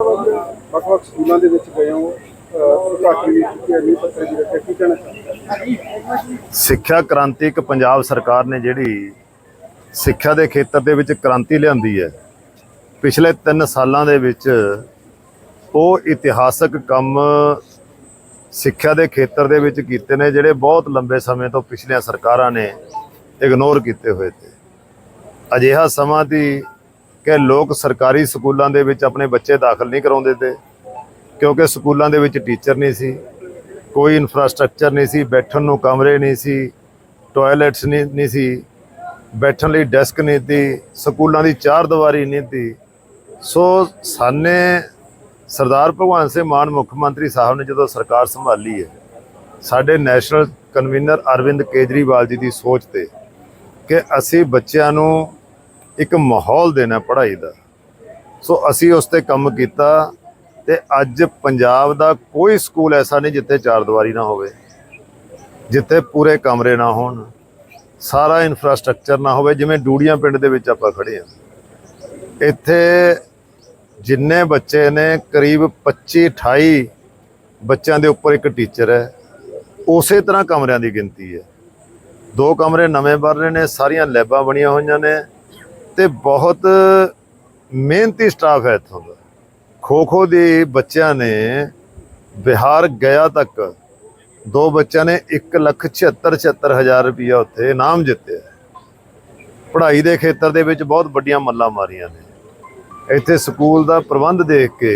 ਵੱਖ-ਵੱਖ ਸਕੂਲਾਂ ਦੇ ਵਿੱਚ ਗਏ ਹੋ ਉਦਘਾਟਨ ਵੀ ਕੀਤੀ ਨਹੀਂ ਰੱਖਿਆ, ਕੀ ਕਹਿਣਾ ਚਾਹੁੰਦੇ ਸਿੱਖਿਆ ਕ੍ਰਾਂਤੀ ਇੱਕ ਪੰਜਾਬ ਸਰਕਾਰ ਨੇ ਜਿਹੜੀ ਸਿੱਖਿਆ ਦੇ ਖੇਤਰ ਦੇ ਵਿੱਚ ਕ੍ਰਾਂਤੀ ਲਿਆਂਦੀ ਹੈ, ਪਿਛਲੇ 3 ਸਾਲਾਂ ਦੇ ਵਿੱਚ ਉਹ ਇਤਿਹਾਸਕ ਕੰਮ ਸਿੱਖਿਆ ਦੇ ਖੇਤਰ ਦੇ ਵਿੱਚ ਕੀਤੇ ਨੇ, ਜਿਹੜੇ ਬਹੁਤ ਲੰਬੇ ਸਮੇਂ ਤੋਂ ਪਿਛਲੀਆਂ ਸਰਕਾਰਾਂ ਨੇ ਇਗਨੋਰ ਕੀਤੇ ਹੋਏ ਤੇ। ਅਜਿਹਾ ਸਮਾਂ ਦੀ ਕਿ ਲੋਕ ਸਰਕਾਰੀ ਸਕੂਲਾਂ ਦੇ ਵਿੱਚ ਆਪਣੇ ਬੱਚੇ ਦਾਖਲ ਨਹੀਂ ਕਰਾਉਂਦੇ ਤੇ ਕਿਉਂਕਿ ਸਕੂਲਾਂ ਦੇ ਵਿੱਚ ਟੀਚਰ ਨਹੀਂ ਸੀ, ਕੋਈ ਇਨਫਰਾਸਟ੍ਰਕਚਰ ਨਹੀਂ ਸੀ, ਬੈਠਣ ਨੂੰ ਕਮਰੇ ਨਹੀਂ ਸੀ, ਟਾਇਲਟਸ ਨਹੀਂ ਨਹੀਂ ਸੀ, ਬੈਠਣ ਲਈ ਡੈਸਕ ਨਹੀਂ ਸੀ ਸਕੂਲਾਂ ਦੀ ਚਾਰ ਦੀਵਾਰੀ ਨਹੀਂ ਸੀ ਸੋ ਸਾਨੇ ਸਰਦਾਰ ਭਗਵੰਤ ਸਿੰਘ ਮਾਨ ਮੁੱਖ ਮੰਤਰੀ ਸਾਹਿਬ ਨੇ ਜਦੋਂ ਸਰਕਾਰ ਸੰਭਾਲੀ ਹੈ, ਸਾਡੇ ਨੈਸ਼ਨਲ ਕਨਵੀਨਰ ਅਰਵਿੰਦ ਕੇਜਰੀਵਾਲ ਜੀ ਦੀ ਸੋਚ ਤੇ ਕਿ ਅਸੀਂ ਬੱਚਿਆਂ ਨੂੰ ਇੱਕ ਮਾਹੌਲ ਦੇਣਾ ਪੜ੍ਹਾਈ ਦਾ। ਸੋ ਅਸੀਂ ਉਸ ਤੇ ਕੰਮ ਕੀਤਾ ਤੇ ਅੱਜ ਪੰਜਾਬ ਦਾ ਕੋਈ ਸਕੂਲ ਐਸਾ ਨਹੀਂ ਜਿੱਥੇ ਚਾਰ ਦੀਵਾਰੀ ਨਾ ਹੋਵੇ। ਜਿੱਥੇ ਪੂਰੇ ਕਮਰੇ ਨਾ ਹੋਣ, ਸਾਰਾ ਇਨਫਰਾਸਟ੍ਰਕਚਰ ਨਾ ਹੋਵੇ, ਜਿਵੇਂ ਡੂੜੀਆਂ ਪਿੰਡ ਦੇ ਵਿੱਚ ਆਪਾਂ ਖੜੇ ਆ ਇੱਥੇ ਜਿੰਨੇ ਬੱਚੇ ਨੇ, ਕਰੀਬ 25 28 ਬੱਚਿਆਂ ਦੇ ਉੱਪਰ ਇੱਕ ਟੀਚਰ ਹੈ। ਉਸੇ ਤਰ੍ਹਾਂ ਕਮਰਿਆਂ ਦੀ ਗਿਣਤੀ ਹੈ। ਦੋ ਕਮਰੇ ਨਵੇਂ ਬਣ ਰਹੇ ਨੇ, ਸਾਰੀਆਂ ਲੈਬਾਂ ਬਣੀਆਂ ਹੋਈਆਂ ਨੇ। ਤੇ ਬਹੁਤ ਮਿਹਨਤੀ ਸਟਾਫ ਹੈ ਇੱਥੋਂ ਦਾ। ਖੋ ਖੋ ਦੇ ਬੱਚਿਆਂ ਨੇ ਬਿਹਾਰ ਗਿਆ ਤੱਕ ਦੋ ਬੱਚਿਆਂ ਨੇ 1,76,76 ਹਜ਼ਾਰ ਰੁਪਇਆ ਉੱਥੇ ਇਨਾਮ ਜਿੱਤਿਆ ਪੜ੍ਹਾਈ ਦੇ ਖੇਤਰ ਦੇ ਵਿੱਚ ਬਹੁਤ ਵੱਡੀਆਂ ਮੱਲਾਂ ਮਾਰੀਆਂ ਨੇ। ਇੱਥੇ ਸਕੂਲ ਦਾ ਪ੍ਰਬੰਧ ਦੇਖ ਕੇ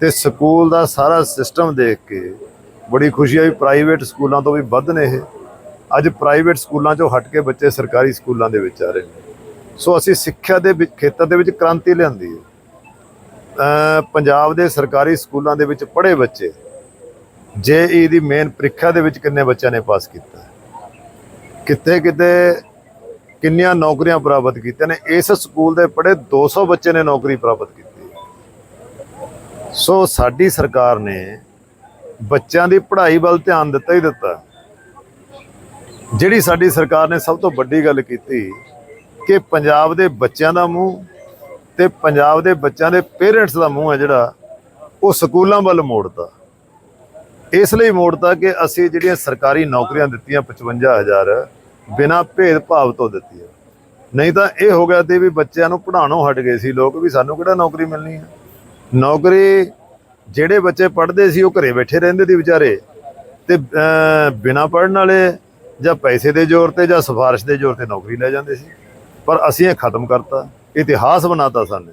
ਤੇ ਸਕੂਲ ਦਾ ਸਾਰਾ ਸਿਸਟਮ ਦੇਖ ਕੇ ਬੜੀ ਖੁਸ਼ੀ ਆ ਵੀ ਪ੍ਰਾਈਵੇਟ ਸਕੂਲਾਂ ਤੋਂ ਵੀ ਵੱਧ ਨੇ ਇਹ। ਅੱਜ ਪ੍ਰਾਈਵੇਟ ਸਕੂਲਾਂ ਚੋਂ ਹਟ ਕੇ ਬੱਚੇ ਸਰਕਾਰੀ ਸਕੂਲਾਂ ਦੇ ਵਿੱਚ ਆ ਰਹੇ ਨੇ। ਸੋ ਅਸੀਂ ਸਿੱਖਿਆ ਦੇ ਵਿੱਚ, ਖੇਤਰ ਦੇ ਵਿੱਚ ਕ੍ਰਾਂਤੀ ਲਿਆਂਦੀ ਹੈ। ਪੰਜਾਬ ਦੇ ਸਰਕਾਰੀ ਸਕੂਲਾਂ ਦੇ ਵਿੱਚ ਪੜ੍ਹੇ ਬੱਚੇ ਜੇਈ ਦੀ ਮੇਨ ਪ੍ਰੀਖਿਆ ਦੇ ਵਿੱਚ ਕਿੰਨੇ ਬੱਚਿਆਂ ਨੇ ਪਾਸ ਕੀਤਾ? ਕਿੱਥੇ ਕਿਤੇ ਕਿੰਨੀਆਂ ਨੌਕਰੀਆਂ ਪ੍ਰਾਪਤ ਕੀਤੀਆਂ ਨੇ? ਇਸ ਸਕੂਲ ਦੇ ਪੜ੍ਹੇ 200 ਬੱਚੇ ਨੇ ਨੌਕਰੀ ਪ੍ਰਾਪਤ ਕੀਤੀ। ਸੋ ਸਾਡੀ ਸਰਕਾਰ ਨੇ ਬੱਚਿਆਂ ਦੀ ਪੜ੍ਹਾਈ ਵੱਲ ਧਿਆਨ ਦਿੱਤਾ ਹੀ ਦਿੱਤਾ। ਜਿਹੜੀ ਸਾਡੀ ਸਰਕਾਰ ਨੇ ਸਭ ਤੋਂ ਵੱਡੀ ਗੱਲ ਕੀਤੀ ਕਿ ਪੰਜਾਬ ਦੇ ਬੱਚਿਆਂ ਦਾ ਮੂੰਹ ਤੇ ਪੰਜਾਬ ਦੇ ਬੱਚਿਆਂ ਦੇ ਪੇਰੈਂਟਸ ਦਾ ਮੂੰਹ ਹੈ ਜਿਹੜਾ ਉਹ ਸਕੂਲਾਂ ਵੱਲ ਮੋੜਦਾ। ਇਸ ਲਈ ਮੋੜਦਾ ਕਿ ਅਸੀਂ ਜਿਹੜੀਆਂ ਸਰਕਾਰੀ ਨੌਕਰੀਆਂ ਦਿੱਤੀਆਂ 55000 ਬਿਨਾਂ ਭੇਦਭਾਵ ਤੋਂ ਦਿੱਤੀਆਂ। ਨਹੀਂ ਤਾਂ ਇਹ ਹੋ ਗਿਆ ਤੇ ਵੀ ਬੱਚਿਆਂ ਨੂੰ ਪੜ੍ਹਾਉਣੋਂ ਹਟ ਗਏ ਸੀ ਲੋਕ ਵੀ ਸਾਨੂੰ ਕਿਹੜਾ ਨੌਕਰੀ ਮਿਲਣੀ ਹੈ? ਨੌਕਰੀ ਜਿਹੜੇ ਬੱਚੇ ਪੜ੍ਹਦੇ ਸੀ ਉਹ ਘਰੇ ਬੈਠੇ ਰਹਿੰਦੇ ਸੀ ਵਿਚਾਰੇ। ਤੇ ਅਹ, ਬਿਨਾਂ ਪੜ੍ਹਨ ਵਾਲੇ ਜਾਂ ਪੈਸੇ ਦੇ ਜ਼ੋਰ ਤੇ ਜਾਂ ਸਿਫਾਰਿਸ਼ ਦੇ ਜ਼ੋਰ ਤੇ ਨੌਕਰੀ ਲੈ ਜਾਂਦੇ ਸੀ। ਪਰ ਅਸੀਂ ਇਹ ਖਤਮ ਕਰਤਾ, ਇਤਿਹਾਸ ਬਣਾਤਾ ਸਾਨੂੰ।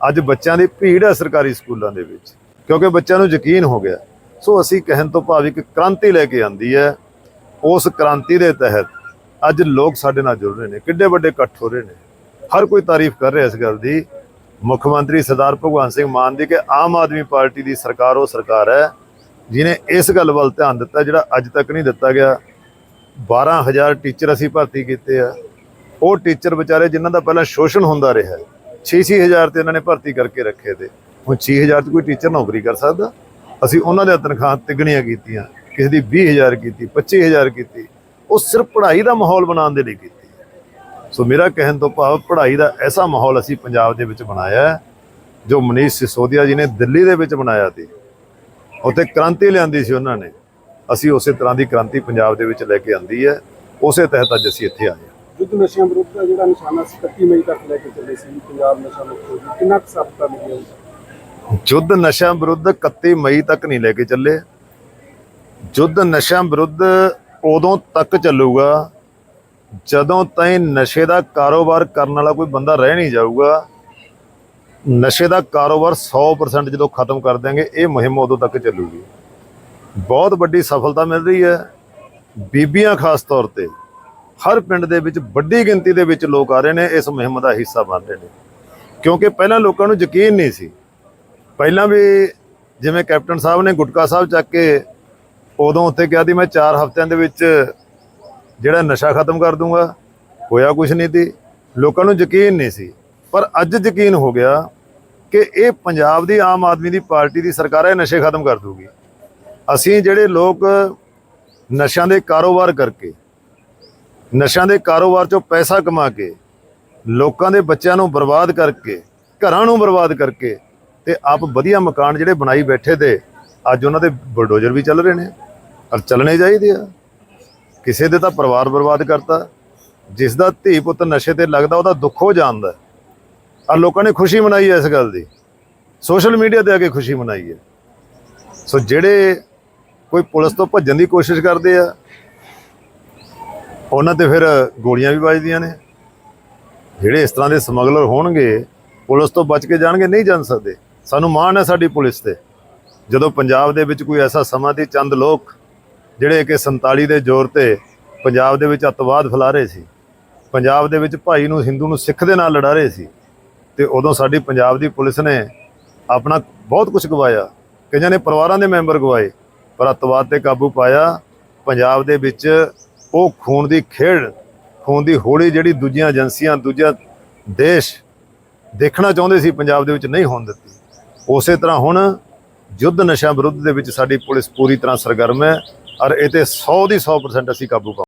ਅੱਜ ਬੱਚਿਆਂ ਦੀ ਭੀੜ ਹੈ ਸਰਕਾਰੀ ਸਕੂਲਾਂ ਦੇ ਵਿੱਚ, ਕਿਉਂਕਿ ਬੱਚਿਆਂ ਨੂੰ ਯਕੀਨ ਹੋ ਗਿਆ। ਸੋ ਅਸੀਂ ਕਹਿਣ ਤੋਂ ਭਾਵ ਇੱਕ ਕ੍ਰਾਂਤੀ ਲੈ ਕੇ ਆਂਦੀ ਹੈ। ਉਸ ਕ੍ਰਾਂਤੀ ਦੇ ਤਹਿਤ ਅੱਜ ਲੋਕ ਸਾਡੇ ਨਾਲ ਜੁੜ ਰਹੇ ਨੇ, ਕਿੱਡੇ ਵੱਡੇ ਇਕੱਠ ਹੋ ਰਹੇ ਨੇ। ਹਰ ਕੋਈ ਤਾਰੀਫ ਕਰ ਰਿਹਾ ਇਸ ਗੱਲ ਦੀ। ਮੁੱਖ ਮੰਤਰੀ ਸਰਦਾਰ ਭਗਵੰਤ ਸਿੰਘ ਮਾਨ ਦੀ ਕਿ ਆਮ ਆਦਮੀ ਪਾਰਟੀ ਦੀ ਸਰਕਾਰ ਉਹ ਸਰਕਾਰ ਹੈ ਜਿਨੇ ਇਸ ਗੱਲ ਵੱਲ ਧਿਆਨ ਦਿੱਤਾ, ਜਿਹੜਾ ਅੱਜ ਤੱਕ ਨਹੀਂ ਦਿੱਤਾ ਗਿਆ। 12000 ਟੀਚਰ ਅਸੀਂ ਭਰਤੀ ਕੀਤੇ ਆ। ਉਹ ਟੀਚਰ ਵਿਚਾਰੇ ਜਿਨ੍ਹਾਂ ਦਾ ਪਹਿਲਾਂ ਸ਼ੋਸ਼ਣ ਹੁੰਦਾ ਰਿਹਾ 6-6000 ਤੇ ਇਹਨਾਂ ਨੇ ਭਰਤੀ ਕਰਕੇ ਰੱਖੇ ਤੇ। ਹੁਣ 6000 ਤੇ ਕੋਈ ਟੀਚਰ ਨੌਕਰੀ ਕਰ ਸਕਦਾ? ਅਸੀਂ ਉਹਨਾਂ ਦੇ ਤਨਖਾਹ ਤਿਗਣੀਆਂ ਕੀਤੀਆਂ, ਕਿਸੇ ਦੀ 20000 ਕੀਤੀ 25000 ਕੀਤੀ। ਉਹ ਸਿਰਫ ਪੜ੍ਹਾਈ ਦਾ ਮਾਹੌਲ ਬਣਾਉਣ ਦੇ ਲਈ ਕੀਤੀ ਸੋ ਮੇਰਾ ਕਹਿਣ ਤੋਂ ਭਾਵ ਪੜ੍ਹਾਈ ਦਾ ਐਸਾ ਮਾਹੌਲ ਅਸੀਂ ਪੰਜਾਬ ਦੇ ਵਿੱਚ ਬਣਾਇਆ ਜੋ ਮਨੀਸ਼ ਸਿਸੋਦੀਆ ਜੀ ਨੇ ਦਿੱਲੀ ਦੇ ਵਿੱਚ ਬਣਾਇਆ ਸੀ। ਉੱਥੇ ਕ੍ਰਾਂਤੀ ਲਿਆਂਦੀ ਸੀ ਉਹਨਾਂ ਨੇ। ਅਸੀਂ ਉਸੇ ਤਰ੍ਹਾਂ ਦੀ ਕ੍ਰਾਂਤੀ ਪੰਜਾਬ ਦੇ ਵਿੱਚ ਲੈ ਕੇ ਆਂਦੀ ਹੈ। ਉਸੇ ਤਹਿਤ ਅੱਜ ਅਸੀਂ ਇੱਥੇ ਆਏ ਹਾਂ ਨਸ਼ਿਆਂ ਵਿਰੁੱਧ ਦਾ ਜਿਹੜਾ ਨਿਸ਼ਾਨਾ ਸੀ 31 ਮਈ ਤੱਕ ਲੈ ਕੇ ਚੱਲੇ ਸੀ ਪੰਜਾਬ ਨਸ਼ਾ ਮੁਕਤ ਹੋ ਕਿੰਨਾ ਕੁ ਸਾਬਤਾ ਮਿਲਿਆ ਯੁੱਧ ਨਸ਼ਿਆਂ ਵਿਰੁੱਧ 31 ਮਈ ਤੱਕ ਨਹੀਂ ਲੈ ਕੇ ਚੱਲੇ। ਯੁੱਧ ਨਸ਼ਿਆਂ ਵਿਰੁੱਧ ਉਦੋਂ ਤੱਕ ਚੱਲੂਗਾ ਜਦੋਂ ਤਾਈਂ ਨਸ਼ੇ ਦਾ ਕਾਰੋਬਾਰ ਕਰਨ ਵਾਲਾ ਕੋਈ ਬੰਦਾ ਰਹਿ ਨਹੀਂ ਜਾਊਗਾ। ਨਸ਼ੇ ਦਾ ਕਾਰੋਬਾਰ 100% ਜਦੋਂ ਖਤਮ ਕਰ ਦਿਆਂਗੇ, ਇਹ ਮੁਹਿੰਮ ਉਦੋਂ ਤੱਕ ਚੱਲੂਗੀ। ਬਹੁਤ ਵੱਡੀ ਸਫਲਤਾ ਮਿਲ ਰਹੀ ਹੈ। ਬੀਬੀਆਂ ਖਾਸ ਤੌਰ ਤੇ ਹਰ ਪਿੰਡ ਦੇ ਵਿੱਚ ਵੱਡੀ ਗਿਣਤੀ ਦੇ ਵਿੱਚ ਲੋਕ ਆ ਰਹੇ ਨੇ, ਇਸ ਮੁਹਿੰਮ ਦਾ ਹਿੱਸਾ ਬਣ ਰਹੇ ਨੇ। ਕਿਉਂਕਿ ਪਹਿਲਾਂ ਲੋਕਾਂ ਨੂੰ ਯਕੀਨ ਨਹੀਂ ਸੀ। ਪਹਿਲਾਂ ਵੀ ਜਿਵੇਂ ਕੈਪਟਨ ਸਾਹਿਬ ਨੇ ਗੁਟਕਾ ਸਾਹਿਬ ਚੱਕ ਕੇ ਉਦੋਂ ਉੱਤੇ ਕਿਹਾ ਸੀ, ਮੈਂ 4 ਹਫ਼ਤਿਆਂ ਦੇ ਵਿੱਚ ਜਿਹੜਾ ਨਸ਼ਾ ਖਤਮ ਕਰ ਦੂੰਗਾ, ਹੋਇਆ ਕੁਝ ਨਹੀਂ ਸੀ। ਲੋਕਾਂ ਨੂੰ ਯਕੀਨ ਨਹੀਂ ਸੀ। ਪਰ ਅੱਜ ਯਕੀਨ ਹੋ ਗਿਆ ਕਿ ਇਹ ਪੰਜਾਬ ਦੀ ਆਮ ਆਦਮੀ ਦੀ ਪਾਰਟੀ ਦੀ ਸਰਕਾਰ ਇਹ ਨਸ਼ੇ ਖਤਮ ਕਰ ਦੂਗੀ। ਅਸੀਂ ਜਿਹੜੇ ਲੋਕ ਨਸ਼ਿਆਂ ਦੇ ਕਾਰੋਬਾਰ ਕਰਕੇ ਨਸ਼ਿਆਂ ਦੇ ਕਾਰੋਬਾਰ ਚੋਂ ਪੈਸਾ ਕਮਾ ਕੇ, ਲੋਕਾਂ ਦੇ ਬੱਚਿਆਂ ਨੂੰ ਬਰਬਾਦ ਕਰਕੇ, ਘਰਾਂ ਨੂੰ ਬਰਬਾਦ ਕਰਕੇ ਤੇ ਆਪ ਵਧੀਆ ਮਕਾਨ ਜਿਹੜੇ ਬਣਾਈ ਬੈਠੇ ਤੇ ਅੱਜ ਉਹਨਾਂ ਦੇ ਬਲਡੋਜ਼ਰ ਵੀ ਚੱਲ ਰਹੇ ਨੇ, ਔਰ ਚੱਲਣੇ ਚਾਹੀਦੇ ਆ। ਕਿਸੇ ਦੇ ਤਾਂ ਪਰਿਵਾਰ ਬਰਬਾਦ ਕਰਤਾ, ਜਿਸ ਦਾ ਧੀ ਪੁੱਤ ਨਸ਼ੇ ਤੇ ਲੱਗਦਾ, ਉਹਦਾ ਦੁੱਖ ਹੋ ਜਾਂਦਾ। ਔਰ ਲੋਕਾਂ ਨੇ ਖੁਸ਼ੀ ਮਨਾਈ ਹੈ ਇਸ ਗੱਲ ਦੀ। ਸੋਸ਼ਲ ਮੀਡੀਆ ਤੇ ਆ ਕੇ ਖੁਸ਼ੀ ਮਨਾਈ ਹੈ। ਸੋ ਜਿਹੜੇ ਕੋਈ ਪੁਲਿਸ ਤੋਂ ਭੱਜਣ ਦੀ ਕੋਸ਼ਿਸ਼ ਕਰਦੇ ਆ ਉਹਨਾਂ ਤੇ ਫਿਰ ਗੋਲੀਆਂ ਵੀ ਵੱਜਦੀਆਂ ਨੇ। ਜਿਹੜੇ ਇਸ ਤਰ੍ਹਾਂ ਦੇ ਸਮਗਲਰ ਹੋਣਗੇ, ਪੁਲਿਸ ਤੋਂ ਬਚ ਕੇ ਜਾਣਗੇ, ਨਹੀਂ ਜਾਣ ਸਕਦੇ। ਸਾਨੂੰ ਮਾਣ ਹੈ ਸਾਡੀ ਪੁਲਿਸ ਤੇ। ਜਦੋਂ ਪੰਜਾਬ ਦੇ ਵਿੱਚ ਕੋਈ ਐਸਾ ਸਮਾਂ ਦੀ ਚੰਦ ਲੋਕ, ਜਿਹੜੇ ਕਿ 47 ਦੇ ਜ਼ੋਰ ਤੇ ਪੰਜਾਬ ਦੇ ਵਿੱਚ ਅੱਤਵਾਦ ਫੈਲਾ ਰਹੇ ਸੀ, ਪੰਜਾਬ ਦੇ ਵਿੱਚ ਭਾਈ ਨੂੰ, ਹਿੰਦੂ ਨੂੰ ਸਿੱਖ ਦੇ ਨਾਲ ਲੜਾ ਰਹੇ ਸੀ, ਤੇ ਉਦੋਂ ਸਾਡੀ ਪੰਜਾਬ ਦੀ ਪੁਲਿਸ ਨੇ ਆਪਣਾ ਬਹੁਤ ਕੁਝ ਗਵਾਇਆ। ਕਈਆਂ ਨੇ ਪਰਿਵਾਰਾਂ ਦੇ ਮੈਂਬਰ ਗਵਾਏ, ਪਰ ਅੱਤਵਾਦ ਤੇ ਕਾਬੂ ਪਾਇਆ। ਪੰਜਾਬ ਦੇ ਵਿੱਚ ਉਹ ਖੂਨ ਦੀ ਖੇਡ, ਖੂਨ ਦੀ ਹੋਲੀ ਜਿਹੜੀ ਦੂਜੀਆਂ ਏਜੰਸੀਆਂ, ਦੂਜਿਆਂ ਦੇਸ਼ ਦੇਖਣਾ ਚਾਹੁੰਦੇ ਸੀ, ਪੰਜਾਬ ਦੇ ਵਿੱਚ ਨਹੀਂ ਹੋਣ ਦਿੱਤੀ। ਉਸੇ ਤਰ੍ਹਾਂ ਹੁਣ ਯੁੱਧ ਨਸ਼ਾ ਵਿਰੁੱਧ ਦੇ ਵਿੱਚ ਸਾਡੀ ਪੁਲਿਸ ਪੂਰੀ ਤਰ੍ਹਾਂ ਸਰਗਰਮ ਹੈ ਔਰ ਇਹ ਤੇ 100 ਦੀ 100% ਅਸੀਂ ਕਾਬੂ ਪਾ